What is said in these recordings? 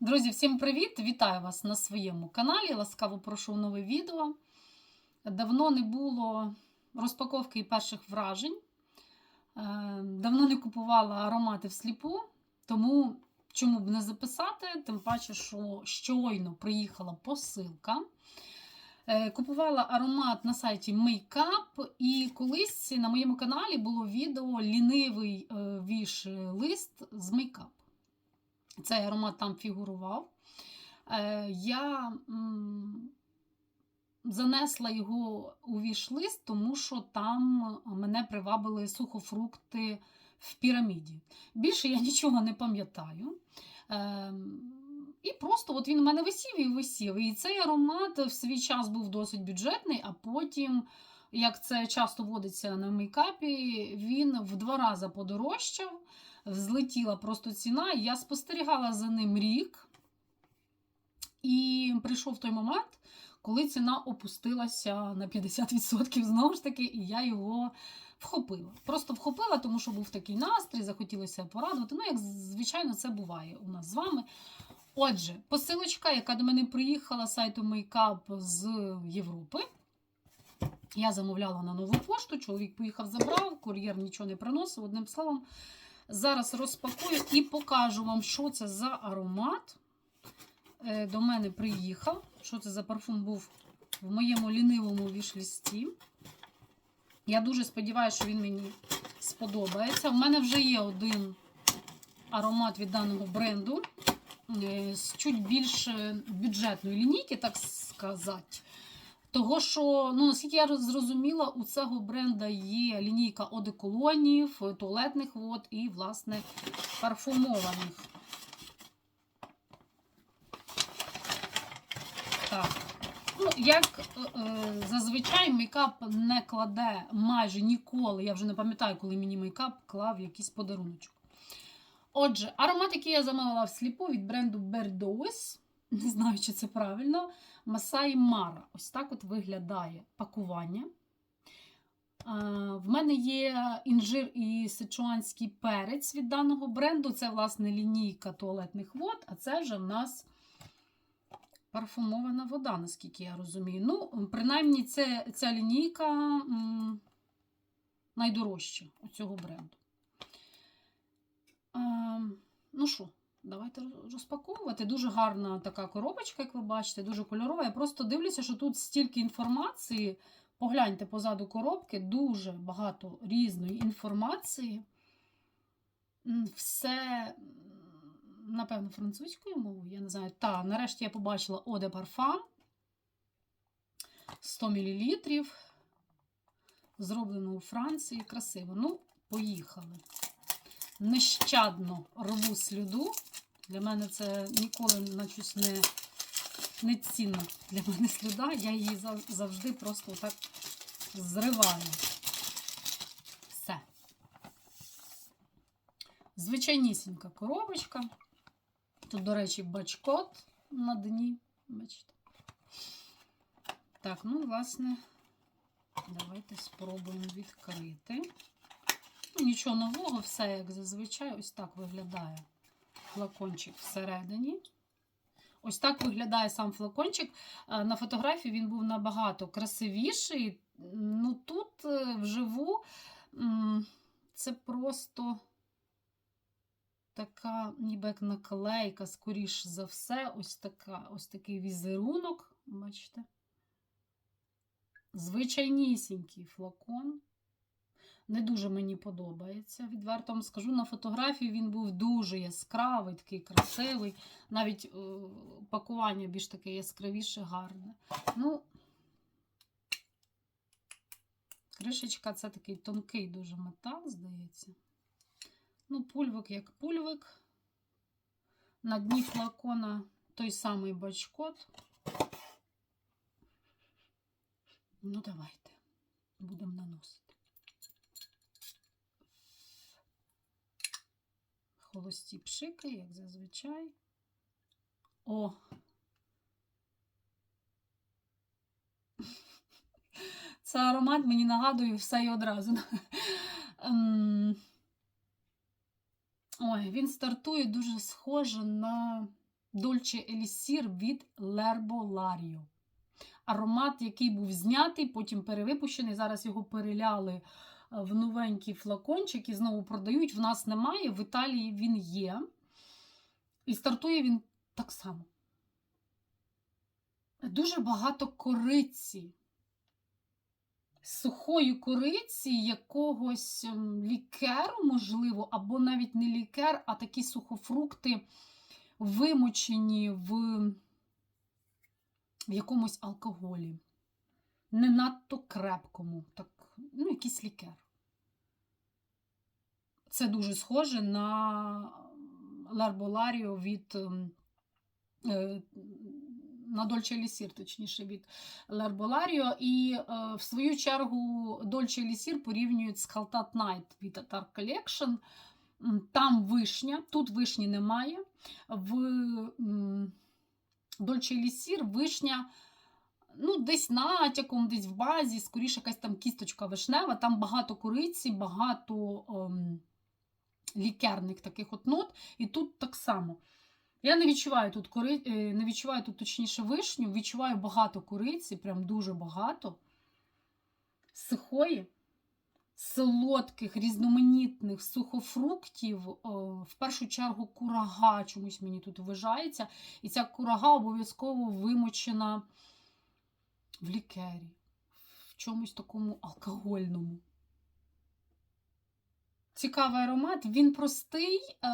Друзі, всім привіт! Вітаю вас на своєму каналі. Ласкаво прошу нове відео. Давно не було розпаковки і перших вражень. Е, Давно не купувала аромати всліпу, тому чому б не записати, тим паче, що щойно приїхала посилка. Е, Купувала аромат на сайті Makeup, і колись на моєму каналі було відео лінивий е, віш лист з мейкап. Цей аромат там фігурував. Е, Я занесла його у віш-лист, тому що там мене привабили сухофрукти в піраміді. Більше я нічого не пам'ятаю. Е, І просто от він у мене висів і висів. І цей аромат в свій час був досить бюджетний, а потім, як це часто водиться на мейкапі, він в два рази подорожчав взлетіла просто ціна. Я спостерігала за ним рік, і прийшов той момент, коли ціна опустилася на 50%, знову ж таки, і я його вхопила. Просто вхопила, тому що був такий настрій, захотілося порадувати. Ну, як звичайно, це буває у нас з вами. Отже, посилочка, яка до мене приїхала з сайту Makeup з Європи. Я замовляла на нову пошту, чоловік поїхав, забрав, кур'єр нічого не приносив. Одним словом, Зараз розпакую і покажу вам, що це за аромат. Е, До мене приїхав. Що це за парфум був в моєму лінивому вішлісті. Я дуже сподіваюся, що він мені сподобається. У мене вже є один аромат від даного бренду е, з чуть більш е, бюджетної лінійки, так сказати. Того, що, ну, наскільки я зрозуміла, у цього бренда є лінійка одеколонів, туалетних вод і, власне, парфумованих. Так. Ну, як е, е, зазвичай мейкап не кладе майже ніколи. Я вже не пам'ятаю, коли мені мейкап клав якийсь подаруночок. Отже, аромат, який я замовила всліпу від бренду Berdois, не знаю, чи це правильно. Масай Мара. Ось так от виглядає пакування. В мене є інжир і сичуанський перець від даного бренду. Це, власне, лінійка туалетних вод, а це вже в нас парфумована вода, наскільки я розумію. Ну, принаймні, це, ця лінійка найдорожча у цього бренду. А, ну що? Давайте розпаковувати. Дуже гарна така коробочка, як ви бачите, дуже кольорова. Я просто дивлюся, що тут стільки інформації. Погляньте позаду коробки, дуже багато різної інформації. Все, напевно, французькою мовою, я не знаю. Та, нарешті я побачила Eau de 100 мл. Зроблено у Франції. Красиво. Ну, поїхали. Нещадно рву сліду. Для мене це ніколи начусь не, не цінно для мене слюда. Я її завжди просто так зриваю. Все. Звичайнісінька коробочка. Тут, до речі, бачкот на дні. Бачите. Так, ну, власне, давайте спробуємо відкрити. Нічого нового, все як зазвичай, ось так виглядає флакончик всередині. Ось так виглядає сам флакончик. На фотографії він був набагато красивіший. Ну тут е, вживу це просто така, ніби як наклейка, скоріш за все, ось така, ось такий візерунок. Бачите? Звичайнісінький флакон. Не дуже мені подобається. Відверто вам скажу, на фотографії він був дуже яскравий, такий красивий. Навіть е, пакування більш таке яскравіше, гарне. Ну, кришечка це такий тонкий дуже метал, здається. Ну, пульвик як пульвик. На дні флакона той самий бачкот. Ну, давайте будемо наносити. Холості пшики, як зазвичай. О! Це аромат мені нагадує все і одразу. Ем, ой, він стартує дуже схоже на Dolce Elixir від L'Herbolario. Аромат, який був знятий, потім перевипущений. Зараз його переляли в новенький флакончик і знову продають. В нас немає, в Італії він є. І стартує він так само. Дуже багато кориці. Сухої кориці якогось ем, лікеру, можливо, або навіть не лікер, а такі сухофрукти, вимочені в, в якомусь алкоголі. Не надто крепкому, так, ну, якийсь лікер. Це дуже схоже на Ларболаріо від ем, е, на Дольче Лісір, точніше, від Лерболаріо. І е, в свою чергу Дольче Лісір порівнюють з Haltat Night від Atar Collection. Там вишня, тут вишні немає. В Дольче Лісір вишня. Ну, десь натяком, десь в базі, скоріше якась там кісточка вишнева, там багато кориці, багато ем, лікерних таких от нот. І тут так само. Я не відчуваю тут кори... е, не відчуваю тут точніше вишню, відчуваю багато кориці, прям дуже багато. Сухої, солодких, різноманітних сухофруктів. е, В першу чергу курага чомусь мені тут вважається. І ця курага обов'язково вимочена в лікері, в чомусь такому алкогольному. Цікавий аромат, він простий е,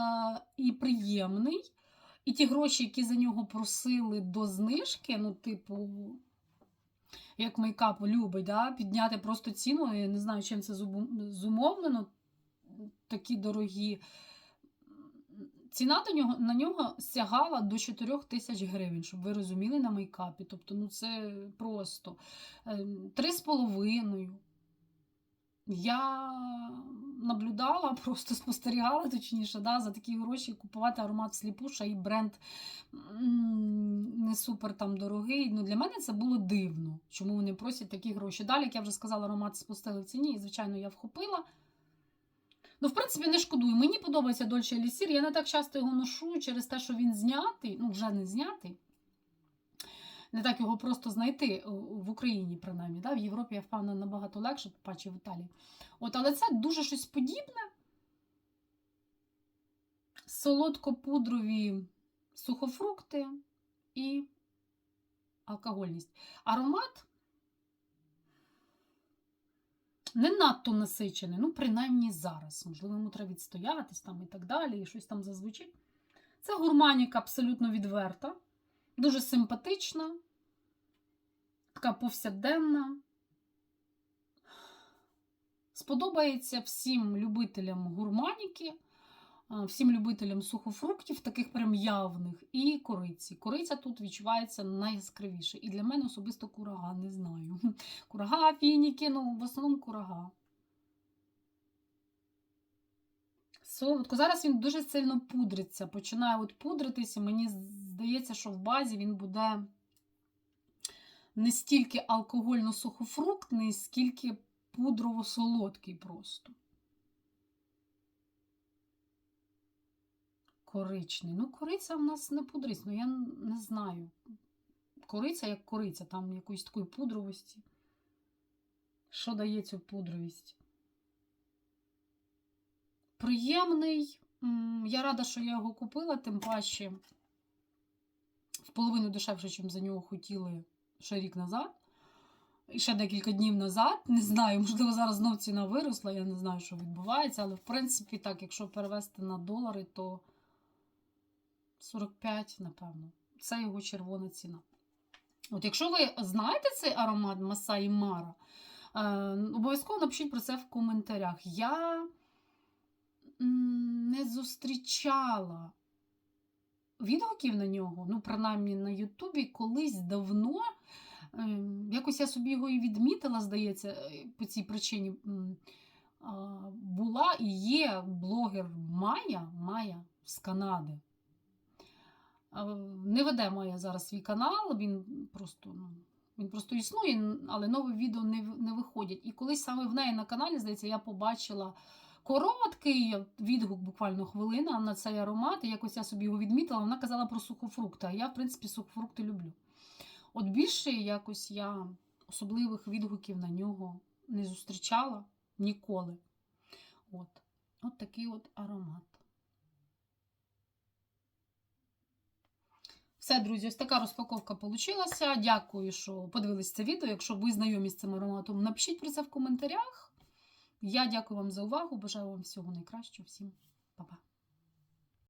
і приємний. І ті гроші, які за нього просили до знижки, ну, типу, як мейкап любить, да, підняти просто ціну. Я не знаю, чим це зумовлено, такі дорогі. Ціна до нього, на нього сягала до 4 тисяч гривень, щоб ви розуміли на мейкапі. Тобто, ну це просто Ем, три з половиною. Я наблюдала, просто спостерігала, точніше, да, за такі гроші купувати аромат всліпу, ще і бренд не супер там дорогий. Ну, для мене це було дивно, чому вони просять такі гроші. Далі, як я вже сказала, аромат спустили в ціні, і, звичайно, я вхопила. Ну, в принципі, не шкодую. Мені подобається Дольче Елісір. Я не так часто його ношу через те, що він знятий, ну, вже не знятий. Не так його просто знайти в Україні, принаймні. Да? В Європі, я впевнена, набагато легше, паче в Італії. От, але це дуже щось подібне. Солодко-пудрові сухофрукти і алкогольність. Аромат не надто насичений, ну, принаймні зараз. Можливо, йому треба відстоятись там і так далі, і щось там зазвучить. Це гурманіка абсолютно відверта, дуже симпатична, така повсякденна. Сподобається всім любителям гурманіки, всім любителям сухофруктів, таких прям явних, і кориці. Кориця тут відчувається найяскравіше. І для мене особисто курага, не знаю. Курага, фініки, ну, в основному курага. Солодко. Зараз він дуже сильно пудриться. Починає от пудритися. Мені здається, що в базі він буде не стільки алкогольно-сухофруктний, скільки пудрово-солодкий просто. Коричний. Ну, кориця в нас не пудриться, ну я не знаю. Кориця як кориця, там якоїсь такої пудровості. Що дає цю пудровість? Приємний. Я рада, що я його купила, тим паче в половину дешевше, ніж за нього хотіли ще рік назад. І ще декілька днів назад. Не знаю, можливо, зараз знов ціна виросла, я не знаю, що відбувається, але в принципі, так, якщо перевести на долари, то 45, напевно. Це його червона ціна. От якщо ви знаєте цей аромат Масаї Мара, е, обов'язково напишіть про це в коментарях. Я не зустрічала відгуків на нього, ну, принаймні на Ютубі, колись давно. Ем, Якось я собі його і відмітила, здається, е, по цій причині. Була і є блогер Майя, Майя з Канади. А, Не веде Майя зараз свій канал, він просто, ну, він просто існує, але нові відео не, не виходять. І колись саме в неї на каналі, здається, я побачила Короткий відгук, буквально хвилина на цей аромат. І якось я собі його відмітила. Вона казала про сухофрукти. А я, в принципі, сухофрукти люблю. От більше якось я особливих відгуків на нього не зустрічала ніколи. От, от такий от аромат. Все, друзі, ось така розпаковка вийшла. Дякую, що подивились це відео. Якщо ви знайомі з цим ароматом, напишіть про це в коментарях. Я дякую вам за увагу. Бажаю вам всього найкращого. Всім па-па.